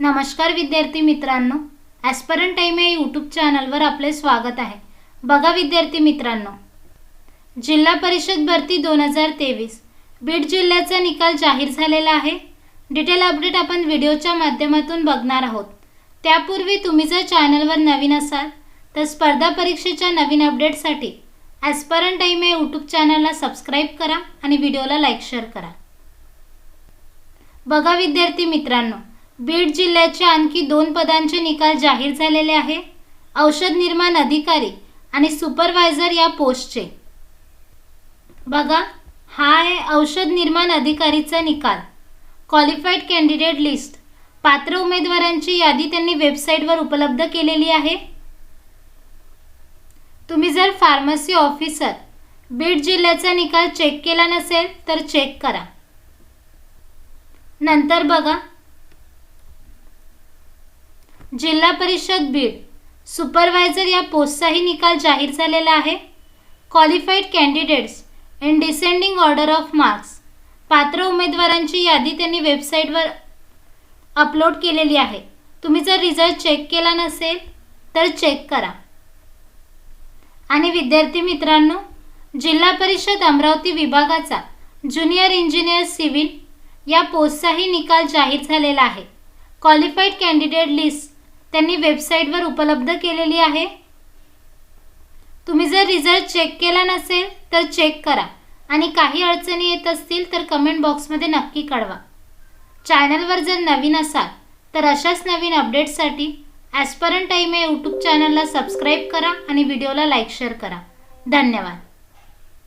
नमस्कार विद्यार्थी मित्रांनो ॲस्परंट टाईम या यूट्यूब चॅनलवर आपले स्वागत आहे. बघा विद्यार्थी मित्रांनो जिल्हा परिषद भरती दोन हजार तेवीस बीड जिल्ह्याचा निकाल जाहीर झालेला आहे. डिटेल अपडेट आपण व्हिडिओच्या माध्यमातून बघणार आहोत. त्यापूर्वी तुम्ही जर चॅनलवर नवीन असाल तर स्पर्धा परीक्षेच्या नवीन अपडेटसाठी ॲस्परंट टाईम या यूट्यूब चॅनलला सबस्क्राईब करा आणि व्हिडिओला लाईक शेअर करा. बघा विद्यार्थी मित्रांनो बीड जिल्ह्याचे आणखी दोन पदांचे निकाल जाहीर झालेले आहे. औषध निर्माण अधिकारी आणि सुपरवायझर या पोस्टचे. बघा हा आहे औषध निर्माण अधिकारीचा निकाल. Qualified candidate list. पात्र उमेदवारांची यादी त्यांनी वेबसाईटवर उपलब्ध केलेली आहे. तुम्ही जर फार्मसी ऑफिसर बीड जिल्ह्याचा निकाल चेक केला नसेल तर चेक करा. नंतर बघा जिल्हा परिषद बीड. सुपरवायझर या पोस्टचाही निकाल जाहीर झालेला आहे. Qualified candidates in descending order of marks पात्र उमेदवारांची यादी त्यांनी वेबसाईटवर अपलोड केलेली आहे. तुम्ही जर रिझल्ट चेक केला नसेल तर चेक करा. आणि विद्यार्थी मित्रांनो जिल्हा परिषद अमरावती विभागाचा ज्युनियर इंजिनियर सिव्हिल या पोस्टचाही निकाल जाहीर झालेला आहे. क्वालिफाईड कॅन्डिडेट लिस्ट त्यांनी वेबसाईटवर उपलब्ध केलेली आहे. तुम्ही जर रिझल्ट चेक केला नसेल तर चेक करा. आणि काही अडचणी येत असतील तर कमेंट बॉक्समध्ये नक्की कळवा. चॅनलवर जर नवीन असाल तर अशाच नवीन अपडेट्ससाठी ॲस्परंट टाईम या यूट्यूब चॅनलला सबस्क्राईब करा आणि व्हिडिओला लाईक शेअर करा. धन्यवाद.